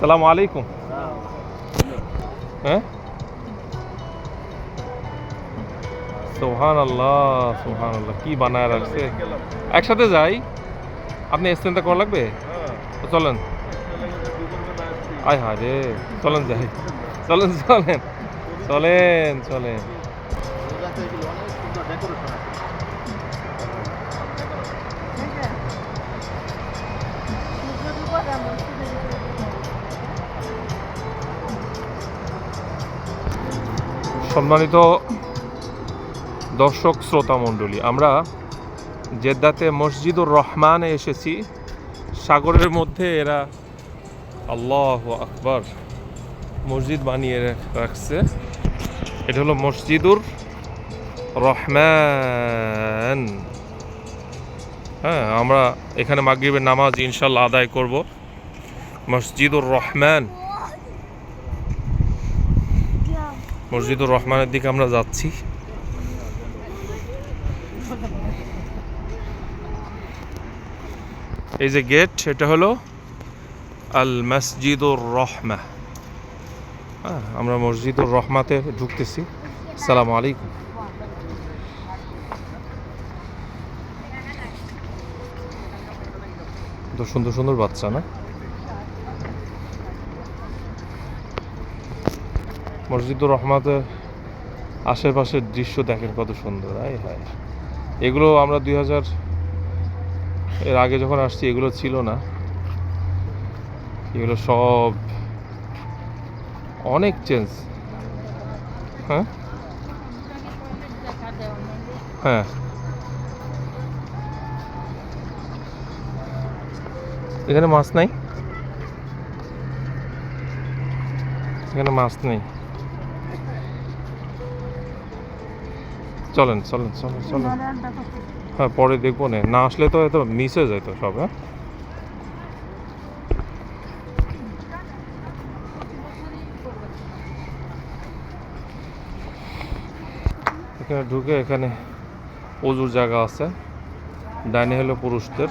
সালাম আলাইকুম। হ্যাঁ? সোহান আল্লাহ সোহান আল্লাহ কি বানায় রাখছে? একসাথে যাই। আপনি স্ট্যান্ডটা করা লাগবে? তো চলেন। আয় হায় রে চলেন যাই। চলেন চলেন। চলেন চলেন। সম্মানিত দর্শক শ্রোতা মণ্ডলী, আমরা জেদ্দাতে মসজিদুর রহমানে এসেছি। সাগরের মধ্যে এরা আল্লাহ আকবার মসজিদ বানিয়ে রাখছে। এটা হলো মসজিদুর রহমান। হ্যাঁ আমরা এখানে মাগরিবের নামাজ ইনশাল্লাহ আদায় করব। মসজিদুর রহমান। মসজিদুর রহমানের দিকে আমরা যাচ্ছি। এই যে গেট, এটা হলো আল মসজিদুর রহমা। হ্যাঁ আমরা মসজিদুর রহমাতে ঢুকতেছি। সালাম আলাইকুম। সুন্দর সুন্দর বাচ্চা, না? মসজিদুর রহমাতের আশেপাশের দৃশ্য দেখেন কত সুন্দর, আয় হায়। এগুলো আমরা দুই হাজার এর আগে যখন আসছি, এগুলো ছিল না। এগুলো সব অনেক চেঞ্জ। হ্যাঁ? হ্যাঁ। এখানে মাছ নাই? এখানে মাছ নেই। চলেন চলেন চলেন চলেন। হ্যাঁ পরে দেখব না। না আসলে তো এত মিস হয়ে যায় তো সব হ্যাঁ? এখানে ঢুকে এখানে অজুর জায়গা আছে। ডাইনে হলো পুরুষদের।